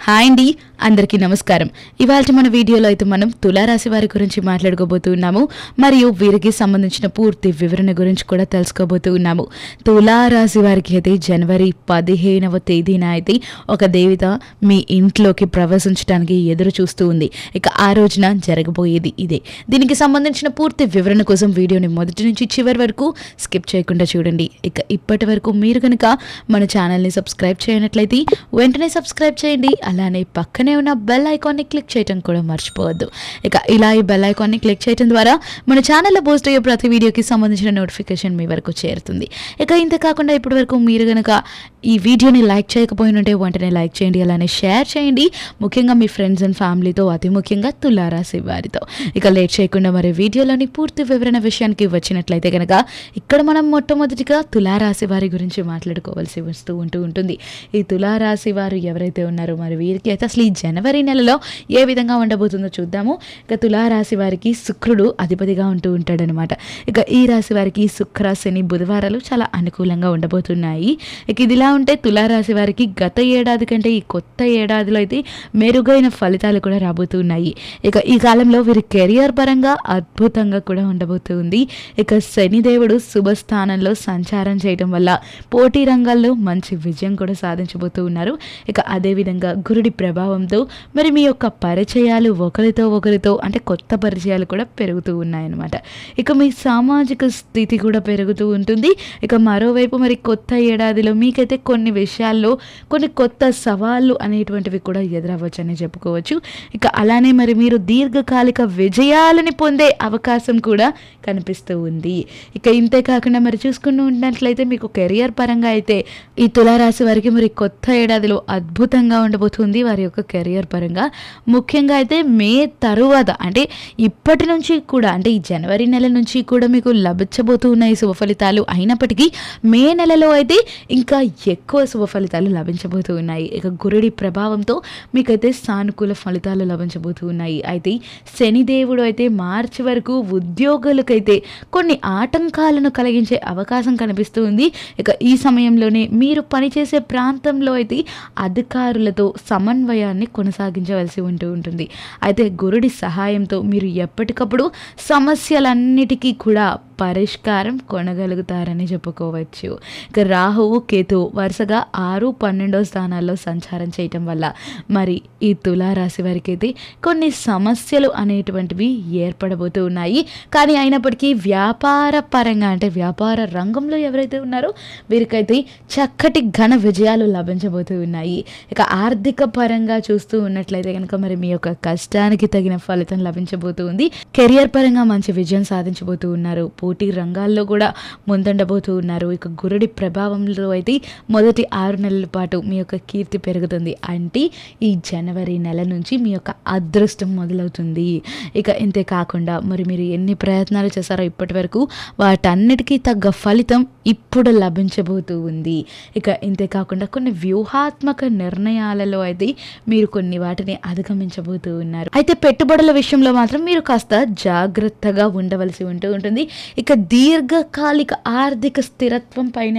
Hi అండి. అందరికీ నమస్కారం. ఇవాళ మన వీడియోలో అయితే మనం తులారాశి వారి గురించి మాట్లాడుకోబోతున్నాము. మరియు వీరికి సంబంధించిన పూర్తి వివరణ గురించి కూడా తెలుసుకోబోతున్నాము. తులారాశి వారికి అయితే జనవరి పదిహేనవ తేదీన అయితే ఒక దేవత మీ ఇంట్లోకి ప్రవేశించడానికి ఎదురు చూస్తూ ఉంది. ఇక ఆ రోజున జరగబోయేది ఇదే. దీనికి సంబంధించిన పూర్తి వివరణ కోసం వీడియోని మొదటి నుంచి చివరి వరకు స్కిప్ చేయకుండా చూడండి. ఇక ఇప్పటి వరకు మీరు కనుక మన ఛానల్ని సబ్స్క్రైబ్ చేయనట్లయితే వెంటనే సబ్స్క్రైబ్ చేయండి. అలానే పక్కనే ఉన్న బెల్ ఐకాన్ని క్లిక్ చేయడం కూడా మర్చిపోవద్దు. ఇక ఇలా ఈ బెల్ ఐకాన్ని క్లిక్ చేయడం ద్వారా మన ఛానల్లో పోస్ట్ అయ్యే ప్రతి వీడియోకి సంబంధించిన నోటిఫికేషన్ మీ వరకు చేరుతుంది. ఇక ఇంత కాకుండా ఇప్పటి వరకు మీరు కనుక ఈ వీడియోని లైక్ చేయకపోయినట్టే వెంటనే లైక్ చేయండి అలానే షేర్ చేయండి. ముఖ్యంగా మీ ఫ్రెండ్స్ అండ్ ఫ్యామిలీతో అతి ముఖ్యంగా తులారాశి వారితో. ఇక లేట్ చేయకుండా మరి వీడియోలోని పూర్తి వివరణ విషయానికి వచ్చినట్లయితే కనుక ఇక్కడ మనం మొట్టమొదటిగా తులారాశి వారి గురించి మాట్లాడుకోవాల్సి వస్తూ ఉంటూ ఉంటుంది. ఈ తులారాశి వారు ఎవరైతే ఉన్నారో మరి వీరికి అయితే అసలు ఈ జనవరి నెలలో ఏ విధంగా ఉండబోతుందో చూద్దాము. ఇక తులారాశి వారికి శుక్రుడు అధిపతిగా ఉంటూ ఉంటాడనమాట. ఇక ఈ రాశి వారికి శుక్ర శని బుధవారాలు చాలా అనుకూలంగా ఉండబోతున్నాయి. ఇక ఇదిలా ఉంటే తులారాశి వారికి గత ఏడాది కంటే ఈ కొత్త ఏడాదిలో అయితే మెరుగైన ఫలితాలు కూడా రాబోతున్నాయి. ఇక ఈ కాలంలో వీరి కెరియర్ పరంగా అద్భుతంగా కూడా ఉండబోతుంది. ఇక శనిదేవుడు శుభస్థానంలో సంచారం చేయడం వల్ల పోటీ రంగాల్లో మంచి విజయం కూడా సాధించబోతూ ఉన్నారు ఇక అదేవిధంగా గురుడి ప్రభావం ప్రభావంతో మరి మీ యొక్క పరిచయాలు ఒకరితో ఒకరితో అంటే కొత్త పరిచయాలు కూడా పెరుగుతూ ఉన్నాయన్నమాట. ఇక మీ సామాజిక స్థితి కూడా పెరుగుతూ ఉంటుంది. ఇక మరోవైపు మరి కొత్త ఏడాదిలో మీకైతే కొన్ని విషయాల్లో కొన్ని కొత్త సవాళ్ళు అనేటువంటివి కూడా ఎదురవ్వచ్చని చెప్పుకోవచ్చు. ఇక అలానే మరి మీరు దీర్ఘకాలిక విజయాలని పొందే అవకాశం కూడా కనిపిస్తూ ఉంది. ఇక ఇంతే కాకుండా మరి చూసుకుని ఉన్నట్లయితే మీకు కెరియర్ పరంగా అయితే ఈ తులారాశి వారికి మరి కొత్త ఏడాదిలో అద్భుతంగా ఉండబోతుంది. వారి యొక్క కెరియర్ పరంగా ముఖ్యంగా అయితే మే తరువాత అంటే ఇప్పటి నుంచి కూడా అంటే ఈ జనవరి నెల నుంచి కూడా మీకు లభించబోతూ ఉన్నాయి శుభ ఫలితాలు అయినప్పటికీ మే నెలలో అయితే ఇంకా ఎక్కువ శుభ ఫలితాలు లభించబోతూ ఉన్నాయి ఇక గురుడి ప్రభావంతో మీకైతే సానుకూల ఫలితాలు లభించబోతూ ఉన్నాయి అయితే శనిదేవుడు అయితే మార్చి వరకు ఉద్యోగులకైతే కొన్ని ఆటంకాలను కలిగించే అవకాశం కనిపిస్తూ ఉంది ఇక ఈ సమయంలోనే మీరు పనిచేసే ప్రాంతంలో అయితే అధికారులతో సమన్వయాన్ని కొనసాగించవలసి ఉంటూ ఉంటుంది. అయితే గురుడి సహాయంతో మీరు ఎప్పటికప్పుడు సమస్యలన్నిటికీ కూడా పరిష్కారం కొనగలుగుతారని చెప్పుకోవచ్చు. ఇక రాహువు కేతు వరుసగా ఆరు పన్నెండో స్థానాల్లో సంచారం చేయటం వల్ల మరి ఈ తులారాశి వారికి అయితే కొన్ని సమస్యలు అనేటువంటివి ఏర్పడబోతూ ఉన్నాయి. కానీ అయినప్పటికీ వ్యాపార పరంగా అంటే వ్యాపార రంగంలో ఎవరైతే ఉన్నారో వీరికైతే చక్కటి ఘన విజయాలు లభించబోతూ ఉన్నాయి. ఇక ఆర్థిక పరంగా చూస్తూ ఉన్నట్లయితే కనుక మరి మీ యొక్క కష్టానికి తగిన ఫలితం లభించబోతూ ఉంది. కెరియర్ పరంగా మంచి విజయం సాధించబోతూ ఉన్నారు. పోటీ రంగాల్లో కూడా ముందండబోతూ ఉన్నారు. ఇక గురుడి ప్రభావంలో అయితే మొదటి ఆరు నెలల పాటు మీ యొక్క కీర్తి పెరుగుతుంది. అంటే ఈ జనవరి నెల నుంచి మీ యొక్క అదృష్టం మొదలవుతుంది. ఇక ఇంతే కాకుండా మరి మీరు ఎన్ని ప్రయత్నాలు చేశారో ఇప్పటి వరకు వాటన్నిటికీ తగ్గ ఫలితం ఇప్పుడు లభించబోతూ ఉంది. ఇక ఇంతే కాకుండా కొన్ని వ్యూహాత్మక నిర్ణయాలలో అయితే మీరు కొన్ని వాటిని అధిగమించబోతూ ఉన్నారు. అయితే పెట్టుబడుల విషయంలో మాత్రం మీరు కాస్త జాగ్రత్తగా ఉండవలసి ఉంటూ ఉంటుంది. ఇక దీర్ఘకాలిక ఆర్థిక స్థిరత్వం పైన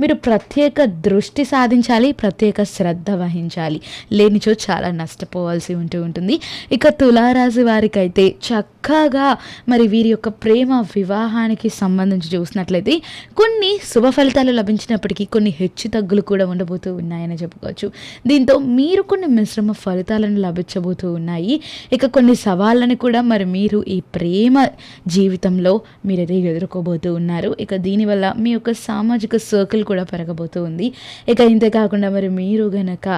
మీరు ప్రత్యేక దృష్టి సాధించాలి ప్రత్యేక శ్రద్ధ వహించాలి. లేనిచో చాలా నష్టపోవాల్సి ఉంటూ ఉంటుంది. ఇక తులారాశి వారికైతే చక్కగా మరి వీరి యొక్క ప్రేమ వివాహానికి సంబంధించి చూసినట్లయితే కొన్ని శుభ ఫలితాలు లభించినప్పటికీ కొన్ని హెచ్చు తగ్గులు కూడా ఉండబోతూ ఉన్నాయని చెప్పుకోవచ్చు. దీంతో మీరు కొన్ని మిశ్రమ ఫలితాలను లభించబోతూ ఉన్నాయి. ఇక కొన్ని సవాళ్ళని కూడా మరి మీరు ఈ ప్రేమ జీవితంలో మీరు మీరైతే ఎదుర్కోబోతూ ఉన్నారు. ఇక దీనివల్ల మీ యొక్క సామాజిక సర్కిల్ కూడా పెరగబోతూ ఉంది ఇక ఇంతే కాకుండా మరి మీరు గనక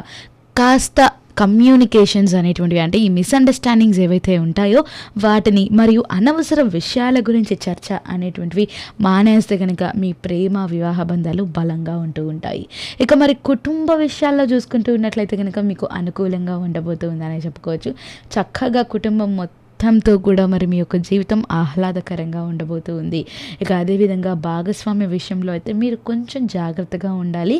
కాస్త కమ్యూనికేషన్స్ అనేటువంటివి అంటే ఈ మిస్అండర్స్టాండింగ్స్ ఏవైతే ఉంటాయో వాటిని మరియు అనవసర విషయాల గురించి చర్చ అనేటువంటివి మానేస్తే కనుక మీ ప్రేమ వివాహ బంధాలు బలంగా ఉంటూ ఉంటాయి. ఇక మరి కుటుంబ విషయాల్లో చూసుకుంటూ ఉన్నట్లయితే కనుక మీకు అనుకూలంగా ఉండబోతుందని చెప్పుకోవచ్చు. చక్కగా కుటుంబం మొత్తం మొత్తంతో కూడా మరి మీ యొక్క జీవితం ఆహ్లాదకరంగా ఉండబోతూ ఉంది. ఇక అదేవిధంగా భాగస్వామ్య విషయంలో అయితే మీరు కొంచెం జాగ్రత్తగా ఉండాలి.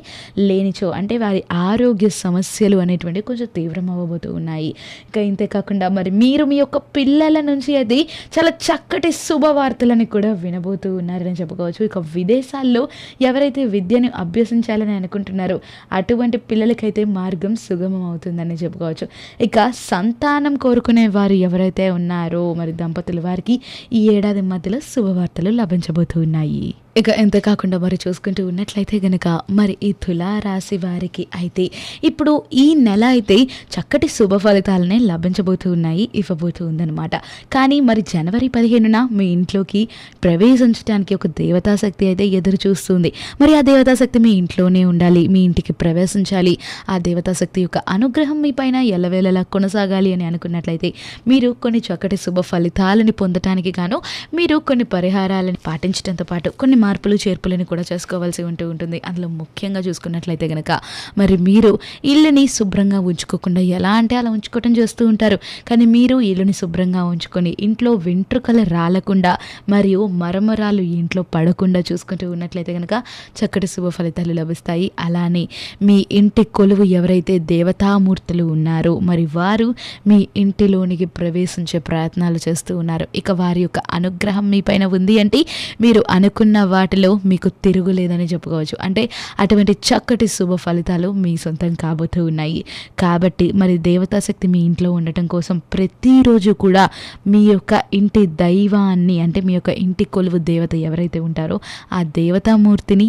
లేనిచో అంటే వారి ఆరోగ్య సమస్యలు అనేటువంటివి కొంచెం తీవ్రం అవ్వబోతూ ఉన్నాయి. ఇక ఇంతే కాకుండా మరి మీరు మీ యొక్క పిల్లల నుంచి అది చాలా చక్కటి శుభవార్తలని కూడా వినబోతూ ఉన్నారని చెప్పుకోవచ్చు. ఇక విదేశాల్లో ఎవరైతే విద్యను అభ్యసించాలని అనుకుంటున్నారో అటువంటి పిల్లలకైతే మార్గం సుగమం అవుతుందని చెప్పుకోవచ్చు. ఇక సంతానం కోరుకునే వారు ఎవరైతే ఉన్నారో మరి దంపతుల వారికి ఈ ఏడాది మధ్యలో శుభవార్తలు లభించబోతున్నాయి. ఇక ఎంత కాకుండా మరి చూసుకుంటూ ఉన్నట్లయితే గనక మరి ఈ తులారాశి వారికి అయితే ఇప్పుడు ఈ నెల అయితే చక్కటి శుభ ఫలితాలనే లభించబోతూ ఉన్నాయి ఇవ్వబోతూ ఉందన్నమాట. కానీ మరి జనవరి పదిహేనున మీ ఇంట్లోకి ప్రవేశించడానికి ఒక దేవతాశక్తి అయితే ఎదురు చూస్తుంది. మరి ఆ దేవతాశక్తి మీ ఇంట్లోనే ఉండాలి మీ ఇంటికి ప్రవేశించాలి. ఆ దేవతాశక్తి యొక్క అనుగ్రహం మీ పైన ఎల్లవేళలా కొనసాగాలి అని అనుకున్నట్లయితే మీరు కొన్ని చక్కటి శుభ ఫలితాలని పొందటానికి గాను మీరు కొన్ని పరిహారాలను పాటించడంతో పాటు కొన్ని మార్పులు చేర్పులను కూడా చేసుకోవాల్సి ఉంటూ ఉంటుంది. అందులో ముఖ్యంగా చూసుకున్నట్లయితే కనుక మరి మీరు ఇల్లుని శుభ్రంగా ఉంచుకోకుండా ఎలా అంటే అలా ఉంచుకోవటం చేస్తూ ఉంటారు. కానీ మీరు ఇల్లుని శుభ్రంగా ఉంచుకొని ఇంట్లో వెంట్రుకలు రాలకుండా మరియు మరమరాలు ఇంట్లో పడకుండా చూసుకుంటూ ఉన్నట్లయితే కనుక చక్కటి శుభ ఫలితాలు లభిస్తాయి. అలానే మీ ఇంటి కొలువు ఎవరైతే దేవతామూర్తులు ఉన్నారో మరి వారు మీ ఇంటిలోనికి ప్రవేశించే ప్రయత్నాలు చేస్తూ ఉన్నారు. ఇక వారి యొక్క అనుగ్రహం మీ పైన ఉంది అంటే మీరు అనుకున్న వాటిలో మీకు తిరుగులేదని చెప్పుకోవచ్చు. అంటే అటువంటి చక్కటి శుభ ఫలితాలు మీ సొంతం కాబోతూ ఉన్నాయి. కాబట్టి మరి దేవతాశక్తి మీ ఇంట్లో ఉండటం కోసం ప్రతిరోజు కూడా మీ యొక్క ఇంటి దైవాన్ని అంటే మీ యొక్క ఇంటి కొలువు దేవత ఎవరైతే ఉంటారో ఆ దేవతామూర్తిని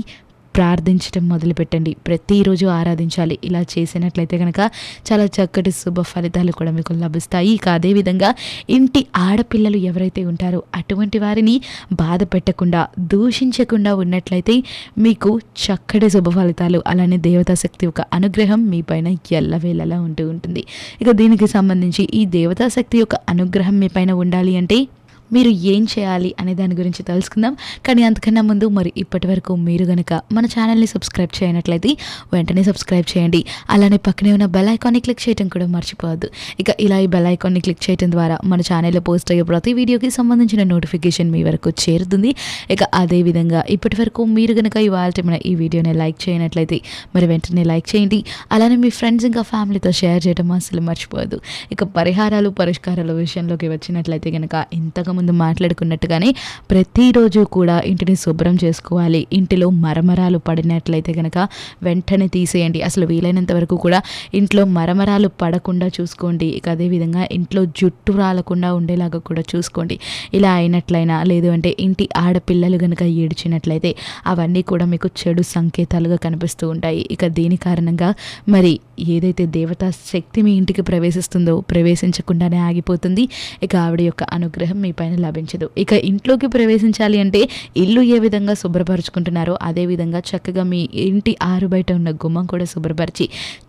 ప్రార్థించడం మొదలుపెట్టండి. ప్రతిరోజు ఆరాధించాలి. ఇలా చేసినట్లయితే కనుక చాలా చక్కటి శుభ ఫలితాలు కూడా మీకు లభిస్తాయి. ఇక అదేవిధంగా ఇంటి ఆడపిల్లలు ఎవరైతే ఉంటారో అటువంటి వారిని బాధ పెట్టకుండా దూషించకుండా ఉన్నట్లయితే మీకు చక్కటి శుభ ఫలితాలు అలానే దేవతాశక్తి యొక్క అనుగ్రహం మీ పైన ఎల్లవేళలా ఉంటూ ఉంటుంది. ఇక దీనికి సంబంధించి ఈ దేవతాశక్తి యొక్క అనుగ్రహం మీ పైన ఉండాలి అంటే మీరు ఏం చేయాలి అనే దాని గురించి తెలుసుకుందాం. కానీ అంతకన్నా ముందు మరి ఇప్పటి వరకు మీరు గనక మన ఛానల్ని సబ్స్క్రైబ్ చేయనట్లయితే వెంటనే సబ్స్క్రైబ్ చేయండి. అలానే పక్కనే ఉన్న బెల్ ఐకాన్ని క్లిక్ చేయడం కూడా మర్చిపోవద్దు. ఇక ఇలా ఈ బెల్ ఐకాన్ని క్లిక్ చేయడం ద్వారా మన ఛానల్లో పోస్ట్ అయ్యే ప్రతి వీడియోకి సంబంధించిన నోటిఫికేషన్ మీ వరకు చేరుతుంది. ఇక అదేవిధంగా ఇప్పటి వరకు మీరు గనక ఇవాళ మన ఈ వీడియోని లైక్ చేయనట్లయితే మరి వెంటనే లైక్ చేయండి. అలానే మీ ఫ్రెండ్స్ ఇంకా ఫ్యామిలీతో షేర్ చేయడం అసలు మర్చిపోవద్దు. ఇక పరిహారాలు పరిష్కారాల విషయంలోకి వచ్చినట్లయితే కనుక ఇంతగా ముందు మాట్లాడుకున్నట్టుగానే ప్రతిరోజు కూడా ఇంటిని శుభ్రం చేసుకోవాలి. ఇంటిలో మరమరాలు పడినట్లయితే కనుక వెంటనే తీసేయండి. అసలు వీలైనంత వరకు కూడా ఇంట్లో మరమరాలు పడకుండా చూసుకోండి. ఇక అదేవిధంగా ఇంట్లో జుట్టు రాలకుండా ఉండేలాగా కూడా చూసుకోండి. ఇలా అయినట్లయినా లేదు అంటే ఇంటి ఆడపిల్లలు కనుక ఏడ్చినట్లయితే అవన్నీ కూడా మీకు చెడు సంకేతాలుగా కనిపిస్తూ ఉంటాయి. ఇక దీని కారణంగా మరి ఏదైతే దేవతా శక్తి మీ ఇంటికి ప్రవేశిస్తుందో ప్రవేశించకుండానే ఆగిపోతుంది. ఇక ఆవిడ యొక్క అనుగ్రహం మీ పైన లభించదు. ఇక ఇంట్లోకి ప్రవేశించాలి అంటే ఇల్లు ఏ విధంగా శుభ్రపరుచుకుంటున్నారో అదే విధంగా చక్కగా మీ ఇంటి ఆరు బయట ఉన్న గుమ్మం కూడా శుభ్రపరిచి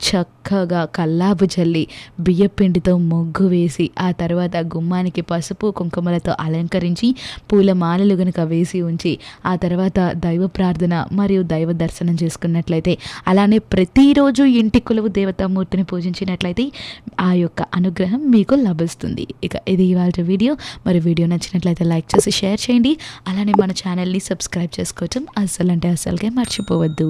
చక్కగా కల్లాపు చల్లి బియ్యపిండితో మొగ్గు వేసి ఆ తర్వాత గుమ్మానికి పసుపు కుంకుమలతో అలంకరించి పూల మాలలు గనుక వేసి ఉంచి ఆ తర్వాత దైవ ప్రార్థన మరియు దైవ దర్శనం చేసుకున్నట్లయితే అలానే ప్రతిరోజు ఇంటి కులవు దేవతామూర్తిని పూజించినట్లయితే ఆ యొక్క అనుగ్రహం మీకు లభిస్తుంది. ఇక ఇది ఇవాళ వీడియో. మరి వీడియో నచ్చినట్లయితే లైక్ చేసి షేర్ చేయండి. అలానే మన ఛానల్ని సబ్స్క్రైబ్ చేసుకోవటం అస్సలు అంటే అస్సలుగా మర్చిపోవద్దు.